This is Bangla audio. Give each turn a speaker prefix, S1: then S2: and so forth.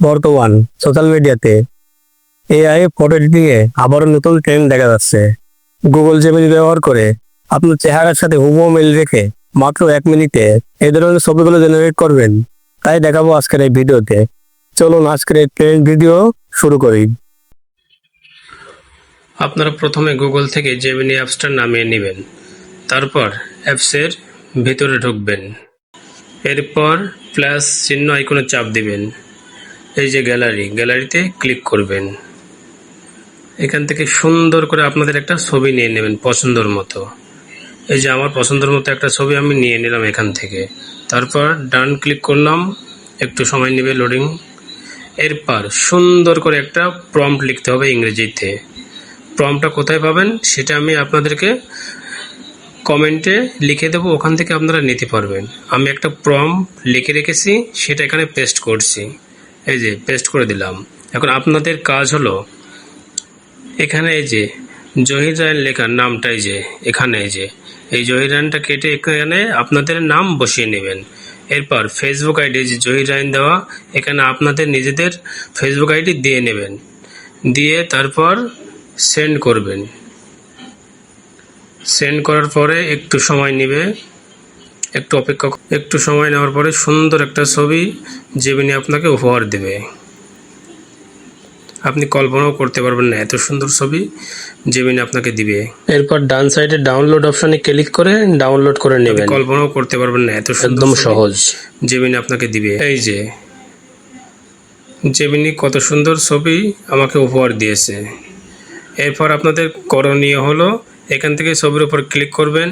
S1: বর্তমান সোশ্যাল মিডিয়াতে এআই ফটো এডিটিংয়ে আবারও নতুন ট্রেন্ড দেখা যাচ্ছে। গুগল জেমিনি ব্যবহার করে আপনার চেহারার সাথে হুবহু মিল রেখে মাত্র এক মিনিটে এই ধরনের ছবিগুলো জেনারেট করবেন। তাই দেখাবো আজকের এই ভিডিওতে। চলুন আজকের এই ট্রেন্ড ভিডিও শুরু করি।
S2: আপনারা প্রথমে গুগল থেকে জেমিনি অ্যাপসটা নামিয়ে নেবেন। তারপর অ্যাপসের ভিতরে ঢুকবেন। এরপর প্লাস চিহ্ন আইকনে চাপ দিবেন। এই যে গ্যালারি, গ্যালারিতে ক্লিক করবেন। এখান থেকে সুন্দর করে আপনাদের একটা ছবি নিয়ে নেবেন পছন্দর মতো। এই যে আমার পছন্দের মতো একটা ছবি আমি নিয়ে নিলাম এখান থেকে। তারপর ডান ক্লিক করলাম, একটু সময় নেবে লোডিং। এরপর সুন্দর করে একটা প্রম্পট লিখতে হবে ইংরেজিতে। প্রমটা কোথায় পাবেন সেটা আমি আপনাদেরকে কমেন্টে লিখে দেবো, ওখান থেকে আপনারা নিতে পারবেন। আমি একটা প্রম লিখে রেখেছি, সেটা এখানে পেস্ট করছি। এই যে পেস্ট করে দিলাম। এখন আপনাদের কাজ হলো, এখানে এই যে জহির রায়ন লেখার নামটা এই যে, এখানে এই যে, এই জহির রায়নটা কেটে এখানে আপনাদের নাম বসিয়ে নেবেন। এরপর ফেসবুক আইডি যে জহির রায়ন দেওয়া, এখানে আপনাদের নিজেদের ফেসবুক আইডি দিয়ে নেবেন। দিয়ে তারপর সেন্ড করবেন। সেন্ড করার পরে একটু সময় নেবে। একটু অপেক্ষা একটু সময় নেওয়ার পরে সুন্দর একটা ছবি জেমিনি আপনাকে উপহার দেবে। আপনি কল্পনাও করতে পারবেন না এত সুন্দর ছবি জেমিনি আপনাকে দিবে। এরপর ডান সাইডে ডাউনলোড অপশনে ক্লিক করে ডাউনলোড করে নেবেন। কল্পনাও করতে পারবেন না এত একদম সহজ। জেমিনি আপনাকে দিবে। এই যে জেমিনি কত সুন্দর ছবি আমাকে উপহার দিয়েছে। এরপর আপনাদের করণীয় হলো এখান থেকে ছবির উপর ক্লিক করবেন।